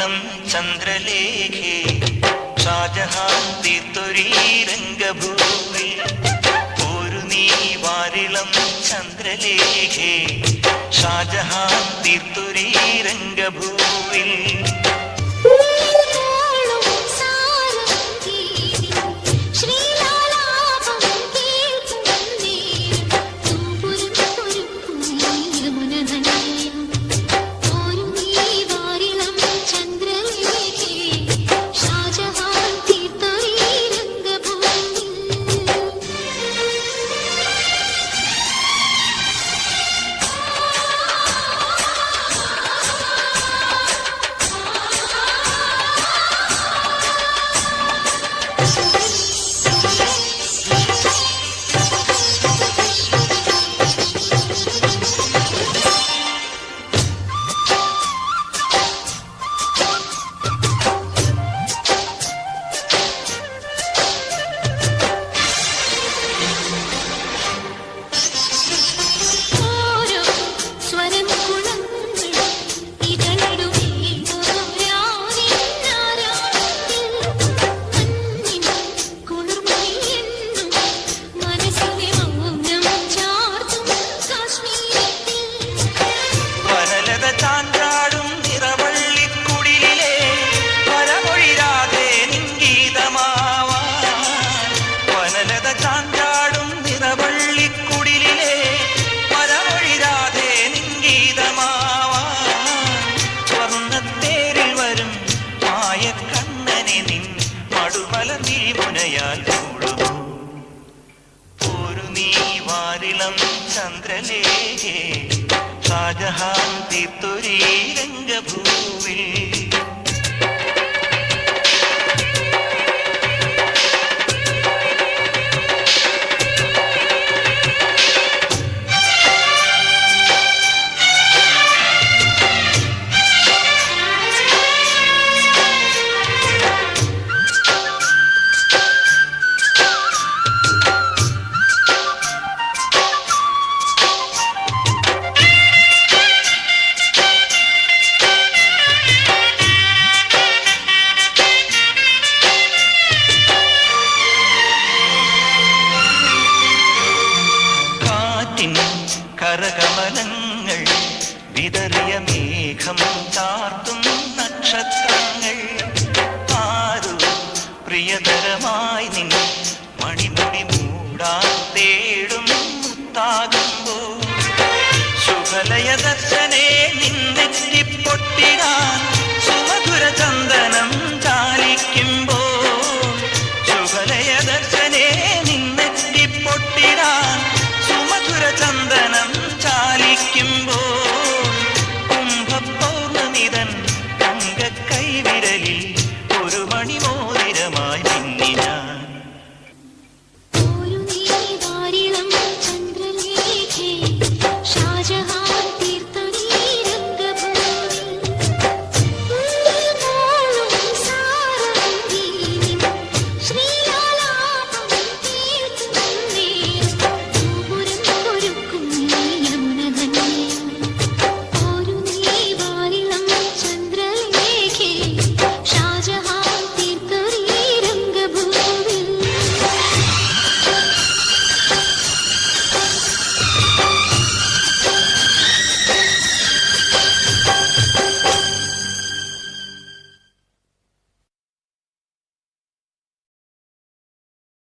നീ ചന്ദ്രലേഖി ഷാജഹാൻ തീർത്തൊരീ ഒരു നീ വാരിളം ചന്ദ്രലേഖേ ഷാജഹാൻ തീർത്തൊരീ മായക്കണ്ണനെ നിൻ മടുമല നീ മുനയാൽ മൂടുമോ ഒരു നീ വാരിളം ചന്ദ്രലേഖേ ഷാജഹാൻ തീർത്തൊരീ രംഗഭൂവിൽ കരകമലങ്ങൾ വിതറിയ മേഘം ചാർത്തും നക്ഷത്രങ്ങൾ. ആരു പ്രിയതരമായി നിങ്ങൾ മണിമുടി മൂടാൻ തേടും താകുമ്പോ ശുഭലയ ദർശനേ നിന്നെത്തിപ്പൊട്ടിടാൻ സുമധുര ചന്ദനം